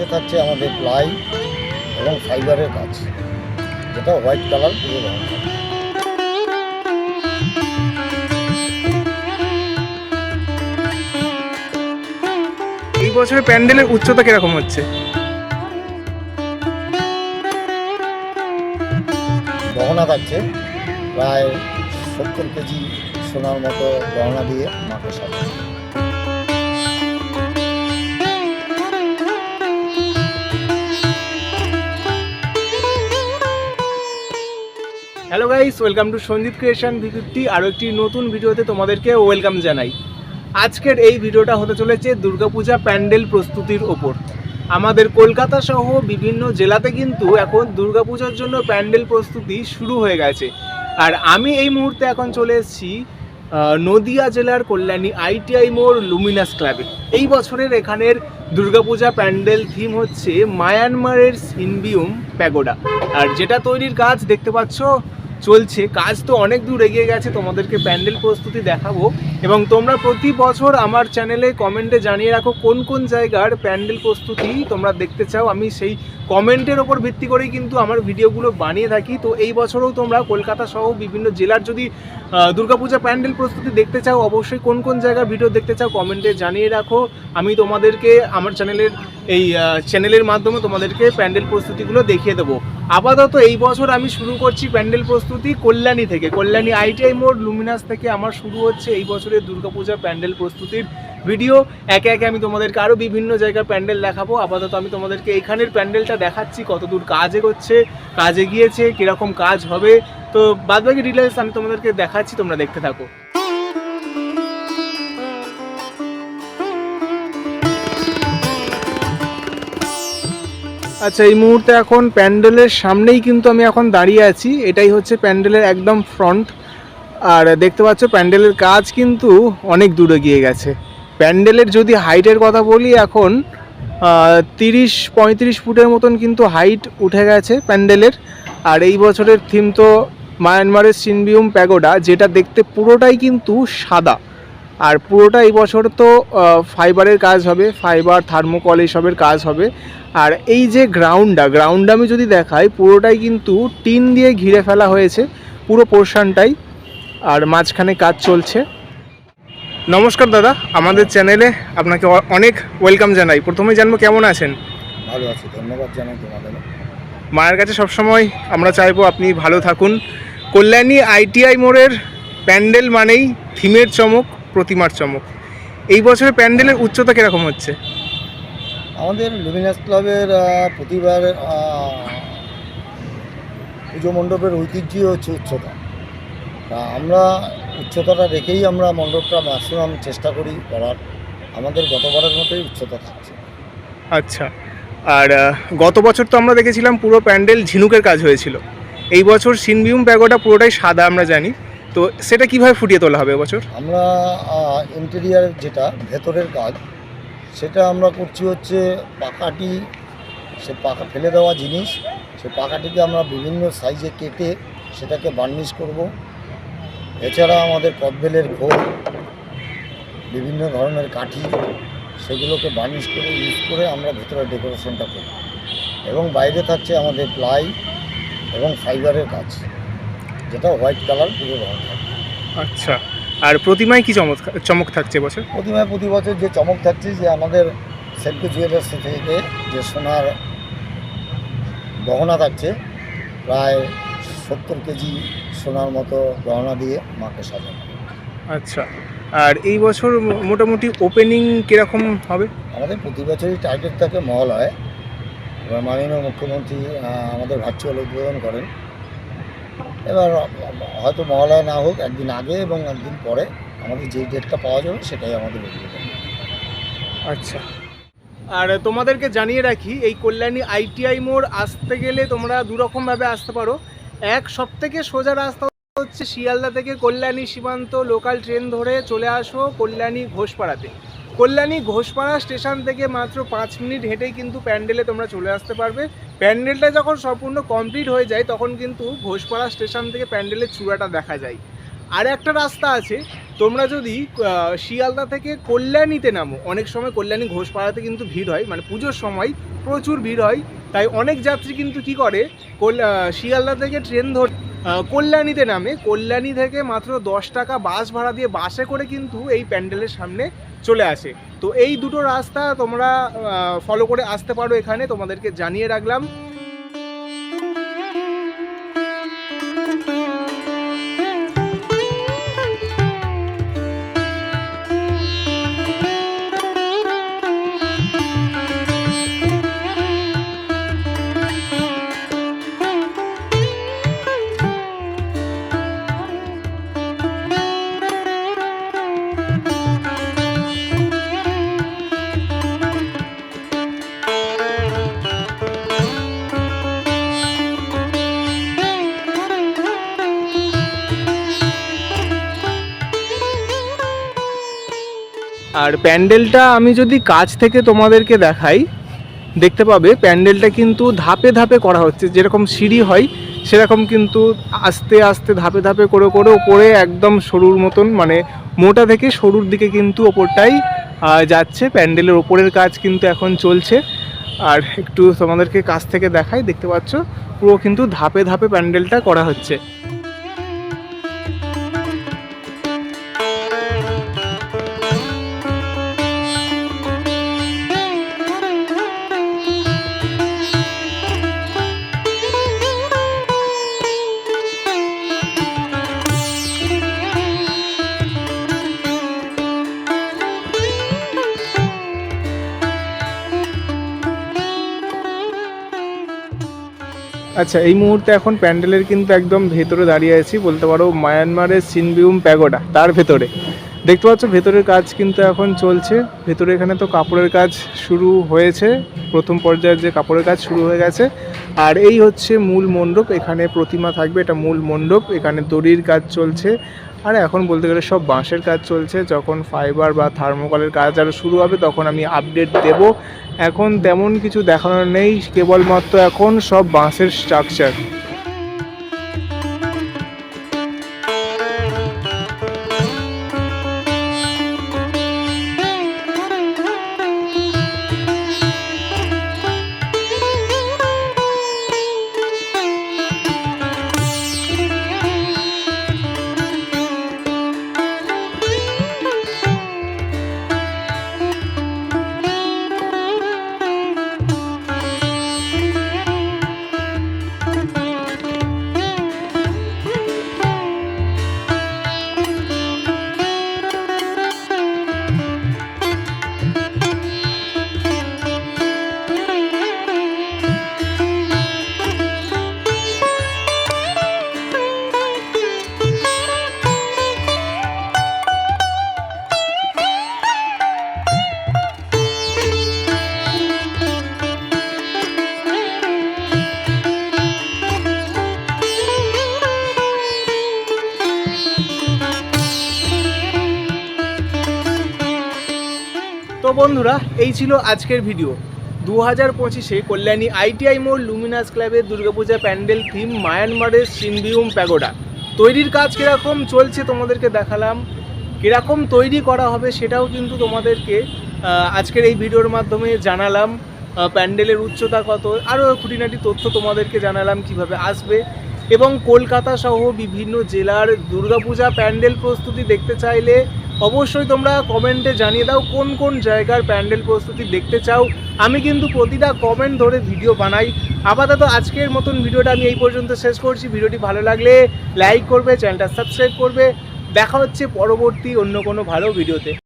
বাইরে থাকছে আমাদের প্লাই এবং ফাইবারের কাজ যেটা হোয়াইট কালার পুরো রং এই বছরের প্যান্ডেলের উচ্চতা কীরকম হচ্ছে? গহনা থাকছে প্রায় সত্তর কেজি সোনার মতো গহনা দিয়ে মাকে সাজানো hello guys welcome to Sanjit creation ভিডিওটি আরও একটি নতুন ভিডিওতে তোমাদেরকে ওয়েলকাম জানাই। আজকের এই ভিডিওটা হতে চলেছে দুর্গাপূজা প্যান্ডেল প্রস্তুতির ওপর। আমাদের কলকাতা সহ বিভিন্ন জেলাতে কিন্তু এখন দুর্গাপূজার জন্য প্যান্ডেল প্রস্তুতি শুরু হয়ে গেছে। আর আমি এই মুহূর্তে এখন চলে এসেছি নদিয়া জেলার কল্যাণী আইটিআই মোড় লুমিনাস ক্লাবে। এই বছরের এখানের দুর্গাপূজা প্যান্ডেল থিম হচ্ছে মায়ানমারের সিনবিউম প্যাগোডা। আর যেটা তৈরির কাজ দেখতে পাচ্ছ চলছে। কাজ তো অনেক দূর এগিয়ে গেছে, তোমাদেরকে প্যান্ডেল প্রস্তুতি দেখাবো। এবং তোমরা প্রতি বছর আমার চ্যানেলে কমেন্টে জানিয়ে রাখো কোন কোন জায়গার প্যান্ডেল প্রস্তুতি তোমরা দেখতে চাও। আমি সেই কমেন্টের ওপর ভিত্তি করেই কিন্তু আমার ভিডিওগুলো বানিয়ে থাকি। তো এই বছরও তোমরা কলকাতা সহ বিভিন্ন জেলার যদি দুর্গাপূজা প্যান্ডেল প্রস্তুতি দেখতে চাও, অবশ্যই কোন কোন জায়গার ভিডিও দেখতে চাও কমেন্টে জানিয়ে রাখো। আমি তোমাদেরকে, আমার চ্যানেলের, এই চ্যানেলের মাধ্যমে তোমাদেরকে প্যান্ডেল প্রস্তুতিগুলো দেখিয়ে দেবো। আপাতত এই বছর আমি শুরু করছি প্যান্ডেল প্রস্তুতি কল্যাণী থেকে। কল্যাণী আইটিআই মোড়, লুমিনাস থেকে আমার শুরু হচ্ছে এই বছরের দুর্গাপূজার প্যান্ডেল প্রস্তুতির ভিডিও। একে একে আমি তোমাদেরকে আরও বিভিন্ন জায়গার প্যান্ডেল দেখাবো। আপাতত আমি তোমাদেরকে এইখানের প্যান্ডেলটা দেখাচ্ছি, কতদূর কাজ এগোচ্ছে, কাজে গিয়েছে, কীরকম কাজ হবে। তো বাদবাকি ডিটেলস আমি তোমাদেরকে দেখাচ্ছি, তোমরা দেখতে থাকো। আচ্ছা এই মুহূর্তে এখন প্যান্ডেলের সামনেই কিন্তু আমি এখন দাঁড়িয়ে আছি। এটাই হচ্ছে প্যান্ডেলের একদম ফ্রন্ট আর দেখতে পাচ্ছ, প্যান্ডেলের কাজ কিন্তু অনেক দূরে গিয়ে গেছে। প্যান্ডেলের যদি হাইটের কথা বলি এখন তিরিশ, পঁয়ত্রিশ ফুটের মতন কিন্তু হাইট উঠে গেছে প্যান্ডেলের। আর এই বছরের থিম তো মায়ানমারের সিনবিউম প্যাগোডা, যেটা দেখতে পুরোটাই কিন্তু সাদা। আর পুরোটা এই বছর তো ফাইবারের কাজ হবে ফাইবার থার্মোকল এইসবের কাজ হবে। আর এই যে গ্রাউন্ডটা গ্রাউন্ড আমি যদি দেখাই পুরোটাই কিন্তু টিন দিয়ে ঘিরে ফেলা হয়েছে পুরো পোর্শনটাই আর মাঝখানে কাজ চলছে। নমস্কার দাদা আমাদের চ্যানেলে আপনাকে অনেক ওয়েলকাম জানাই। প্রথমে জানব কেমন আছেন? ভালো আছে ধন্যবাদ জানাই তোমাদের। মায়ের কাছে সবসময় আমরা চাইব আপনি ভালো থাকুন। কল্যাণী আইটিআই মোড়ের প্যান্ডেল মানেই থিমের চমক প্রতিমার চমক। এই বছরের প্যান্ডেলের উচ্চতা কীরকম হচ্ছে? আমাদের লুমিনাস ক্লাবের প্রতিবার পুজো মণ্ডপের ঐতিহ্যই হচ্ছে উচ্চতা। আমরা উচ্চতাটা রেখেই আমরা মণ্ডপটা ম্যাক্সিমাম চেষ্টা করি করার। আমাদের গতবারের মতোই উচ্চতা থাকছে। আচ্ছা। আর গত বছর তো আমরা দেখেছিলাম পুরো প্যান্ডেল ঝিনুকের কাজ হয়েছিল। এই বছর সিনবিউম প্যাগোটা পুরোটাই সাদা আমরা জানি। তো সেটা কীভাবে ফুটিয়ে তোলা হবে এবছর? আমরা ইন্টেরিয়ার যেটা ভেতরের কাজ সেটা আমরা করছি হচ্ছে পাকাটি সে পাকা ফেলে দেওয়া জিনিস, সে পাকাটিকে আমরা বিভিন্ন সাইজে কেটে সেটাকে বার্নিশ করব। এছাড়া আমাদের কদবেলের ঘোল বিভিন্ন ধরনের কাঠি, সেগুলোকে বার্নিশ করে ইউজ করে আমরা ভেতরে ডেকোরেশনটা করি এবং বাইরে থাকছে আমাদের প্লাই এবং ফাইবারের কাজ, যেটা হোয়াইট কালার পুরো রং থাকে আচ্ছা। আর প্রতিমায় কি চমক চমক থাকছে এবছর প্রতিমায় প্রতি বছর যে চমক থাকছে যে আমাদের সেলফি জুয়েলার্স থেকে যে সোনার গহনা থাকছে প্রায় সত্তর কেজি সোনার মতো গহনা দিয়ে মাকে সাজানো। আচ্ছা আর এই বছর মোটামুটি ওপেনিং কীরকম হবে? আমাদের প্রতি বছরই টার্গেট থাকে মহালয়। এবার মাননীয় মুখ্যমন্ত্রী আমাদের ভার্চুয়াল উদ্বোধন করেন। এবার, হয়তো মহালয় না হোক, একদিন আগে এবং একদিন পরে আমাদের যেই ডেটটা পাওয়া যাবে, সেটাই আমাদের আচ্ছা। আর তোমাদেরকে জানিয়ে রাখি, এই কল্যাণী আইটিআই মোড় আসতে গেলে তোমরা দুরকমভাবে আসতে পারো। এক সব থেকে সোজা রাস্তা হচ্ছে শিয়ালদা থেকে কল্যাণী সীমান্ত লোকাল ট্রেন ধরে চলে আসো কল্যাণী ঘোষপাড়াতে। কল্যাণী ঘোষপাড়া স্টেশন থেকে মাত্র পাঁচ মিনিট হেঁটেই কিন্তু প্যান্ডেলে তোমরা চলে আসতে পারবে। প্যান্ডেলটা যখন সম্পূর্ণ কমপ্লিট হয়ে যায়, তখন কিন্তু ঘোষপাড়া স্টেশন থেকে প্যান্ডেলের চূড়াটা দেখা যায়। আর একটা রাস্তা আছে, তোমরা যদি শিয়ালদা থেকে কল্যাণীতে নামো, অনেক সময় কল্যাণী ঘোষপাড়াতে কিন্তু ভিড় হয় মানে পুজোর সময় প্রচুর ভিড় হয়, তাই অনেক যাত্রী কিন্তু কি করে শিয়ালদা থেকে ট্রেন ধর কল্যাণীতে নামে। কল্যাণী থেকে মাত্র দশ টাকা বাস ভাড়া দিয়ে বাসে করে কিন্তু এই প্যান্ডেলের সামনে চলে আসে। তো এই দুটো রাস্তা তোমরা ফলো করে আসতে পারো এখানে। তোমাদেরকে জানিয়ে রাখলাম। আর প্যান্ডেলটা আমি যদি কাছ থেকে তোমাদেরকে দেখাই, দেখতে পাবে, প্যান্ডেলটা কিন্তু ধাপে ধাপে করা হচ্ছে। যেরকম সিঁড়ি হয়, সেরকম কিন্তু আস্তে আস্তে ধাপে ধাপে করে করে ওপরে একদম সরুর মতন মানে মোটা থেকে সরুর দিকে কিন্তু ওপরটাই যাচ্ছে। প্যান্ডেলের ওপরের কাজ কিন্তু এখন চলছে। আর একটু তোমাদেরকে কাছ থেকে দেখাই, দেখতে পাচ্ছ, পুরো কিন্তু ধাপে ধাপে প্যান্ডেলটা করা হচ্ছে। আচ্ছা এই মুহূর্তে এখন প্যান্ডেলের কিন্তু একদম ভেতরে দাঁড়িয়ে আছি, বলতে পারো মায়ানমারের সিনবিউম প্যাগোডা, তার ভেতরে। দেখতে পাচ্ছ ভেতরের কাজ কিন্তু এখন চলছে, ভেতরে এখানে তো কাপড়ের কাজ শুরু হয়েছে, প্রথম পর্যায়ের যে কাপড়ের কাজ শুরু হয়ে গেছে, আর এই হচ্ছে মূল মণ্ডপ, এখানে প্রতিমা থাকবে, এটা মূল মণ্ডপ, এখানে দড়ির কাজ চলছে আর এখন বলতে গেলে সব বাঁশের কাজ চলছে। যখন ফাইবার বা থার্মোকলের কাজ আরও শুরু হবে, তখন আমি আপডেট দেব। এখন তেমন কিছু দেখানোর নেই, কেবলমাত্র এখন সব বাঁশের স্ট্রাকচার বন্ধুরা, এই ছিল আজকের ভিডিও দু হাজার পঁচিশে কল্যাণী আইটিআই মোড় লুমিনাস ক্লাবের দুর্গাপূজা প্যান্ডেল থিম মায়ানমারের সিনবিউম প্যাগোডা। তৈরির কাজ কীরকম চলছে তোমাদেরকে দেখালাম। কীরকম তৈরি করা হবে সেটাও কিন্তু তোমাদেরকে আজকের এই ভিডিওর মাধ্যমে জানালাম। প্যান্ডেলের উচ্চতা কত, আরও খুঁটিনাটি তথ্য তোমাদেরকে জানালাম কীভাবে আসবে। এবং কলকাতা সহ বিভিন্ন জেলার দুর্গাপূজা প্যান্ডেল প্রস্তুতি দেখতে চাইলে অবশ্যই তোমরা কমেন্টে জানিয়ে দাও কোন কোন জায়গার প্যান্ডেল প্রস্তুতি দেখতে চাও। আমি কিন্তু প্রতিটা কমেন্ট ধরে ভিডিও বানাই। আপাতত আজকের মতন ভিডিওটা আমি এই পর্যন্ত শেষ করছি। ভিডিওটি ভালো লাগলে লাইক করবে চ্যানেলটা সাবস্ক্রাইব করবে। দেখা হচ্ছে পরবর্তী অন্য কোনো ভালো ভিডিওতে